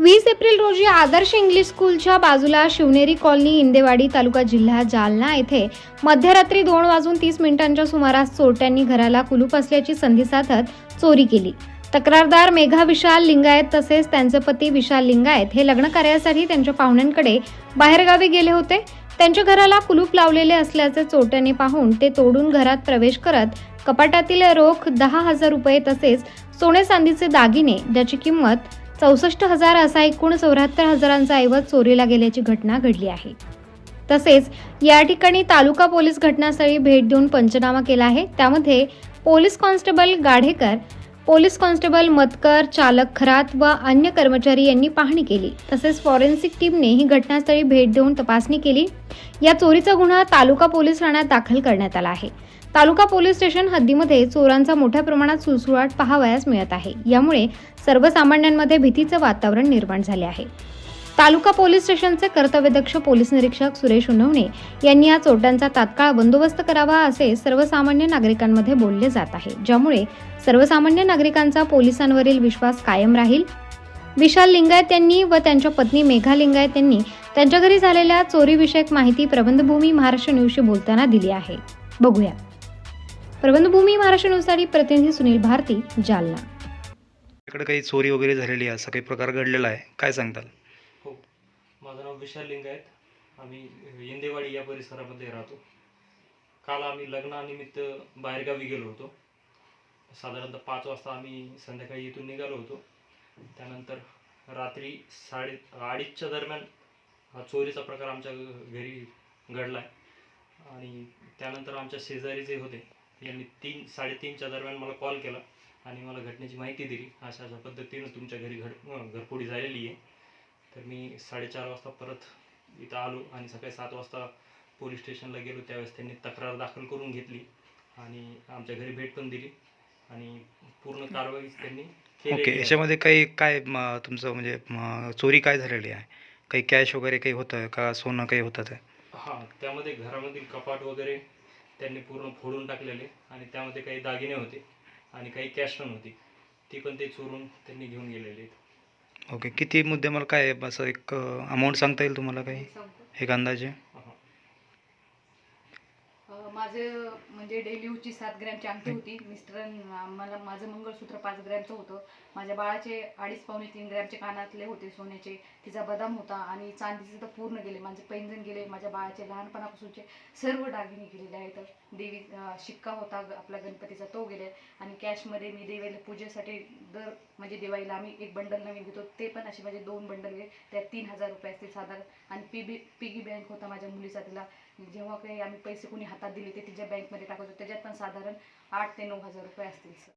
वीस एप्रिल रोजी आदर्श इंग्लिश स्कूलच्या बाजूला शिवनेरी कॉलनी इंदेवाडी तालुका जिल्हा जालना येथे मध्यरात्री दोन वाजून तीस मिनिटांच्या सुमारास चोरट्यांनी घराला कुलूप असल्याची संधी साधत चोरी केली. तक्रारदार मेघा विशाल लिंगायत तसेच त्यांचे पती विशाल लिंगायत हे लग्न कार्यासाठी त्यांच्या पाहुण्यांकडे बाहेरगावी गेले होते. त्यांच्या घराला कुलूप लावलेले असल्याचे चोरट्यांनी पाहून ते तोडून घरात प्रवेश करत कपाटातील रोख दहा हजार रुपये तसेच सोने चांदीचे दागिने ज्याची किंमत चौसष्ट हजार असा एकूण चौऱ्याहत्तर हजारांचा ऐवज चोरीला गेल्याची घटना घडली आहे. तसेच या ठिकाणी तालुका पोलीस घटनास्थळी भेट देऊन पंचनामा केला आहे. त्यामध्ये police constable Gadhekar police constable Matkar चालक खरात व अन्य कर्मचारी यांनी पाहणी केली. तसेच फॉरेन्सिक टीमने ही घटनास्थळी भेट देऊन तपासणी केली. या चोरीचा गुन्हा तालुका पोलीस ठाण्यात दाखल करण्यात आला आहे. तालुका पोलीस स्टेशन हद्दीमध्ये चोरांचा मोठ्या प्रमाणात सुळसुळाट पाहावयास मिळत आहे. यामुळे सर्वसामान्यांमध्ये भीतीचं वातावरण निर्माण झाले आहे. तालुका पोलीस स्टेशनचे कर्तव्यदक्ष पोलीस निरीक्षक सुरेश उन्हवणे यांनी या चोरट्यांचा तात्काळ बंदोबस्त करावा असे सर्वसामान्य नागरिकांमध्ये बोलले जात आहे. ज्यामुळे सर्वसामान्य नागरिकांचा पोलिसांवरील विश्वास कायम राहील. विशाल लिंगायत यांनी व त्यांच्या पत्नी मेघा लिंगायत यांनी त्यांच्या घरी झालेल्या चोरीविषयक माहिती प्रबंधभूमी महाराष्ट्र न्यूजशी बोलताना दिली आहे. बघूया. प्रबंधभूमी महाराष्ट्र न्यूजसाठी प्रतिनिधी सुनील भारती जालना. इकडे काही चोरी वगैरे झालेली आहे असा काही प्रकार घडलेला आहे काय सांगताल? हो माझं नाव विशाल लिंगायत आम्ही इंदेवाडी या परिसरामध्ये राहतो. काल आम्ही लग्नानिमित्त बाहेरगावी गेलो होतो. साधारणतः पाच वाजता आम्ही संध्याकाळी इथून निघालो होतो. त्यानंतर रात्री साडे अडीचच्या दरम्यान हा चोरीचा प्रकार आमच्या घरी घडला आहे. आणि त्यानंतर आमच्या शेजारी जे होते यांनी तीन साडेतीनच्या दरम्यान मला कॉल केला आणि मला घटनेची माहिती दिली. अशा अशा पद्धतीनं तुमच्या घरी घड अं, घरफोडी झालेली आहे. तर मी साडेचार वाजता परत इथं आलो आणि सकाळी सात वाजता पोलीस स्टेशनला गेलो. त्यावेळेस त्यांनी तक्रार दाखल करून घेतली आणि आमच्या घरी भेट पण दिली आणि पूर्ण कारवाई त्यांनी ओके. याच्यामध्ये काही काय तुमचं म्हणजे चोरी काय झालेली आहे? काही कॅश वगैरे काही होतं का? सोनं काही होतं ते? हां त्यामध्ये घरामधील कपाट वगैरे त्यांनी पूर्ण फोडून टाकलेले आणि त्यामध्ये काही दागिने होते आणि काही कॅश पण होती. ती पण ते चोरून त्यांनी घेऊन गेलेले. ओके किती मुद्दे मला काय असं एक अमाऊंट सांगता येईल तुम्हाला काही? एक अंदाजे? माझं म्हणजे डेली यूजची सात ग्रॅमची अंगठी होती. मिस्टरां मला माझं मंगळसूत्र पाच ग्रॅमचं होतं. माझ्या बाळाचे अडीच पावणे तीन ग्रॅमचे कानातले होते सोन्याचे. तिचा बदाम होता आणि चांदीचे तर पूर्ण गेले. माझे पैंजण गेले. माझ्या बाळाचे लहानपणापासूनचे सर्व दागिने गेलेले आहेत. देवी शिक्का होता ग- आपला गणपतीचा तो गेले. आणि कॅशमध्ये मी देवाला पूजेसाठी दर म्हणजे दिवाळीला आम्ही एक बंडल नवीन घेतो. ते पण असे माझे दोन बंडल गेले. त्यात तीन हजार रुपये असतील साधारण. आणि पी पिगी बँक होता माझ्या मुलीचा तिला. जेव्हा काही आम्ही पैसे कोणी हातात दिली ते तिच्या बँकमध्ये टाकत होते. त्याच्यात पण साधारण आठ ते नऊ हजार रुपये असतील सर.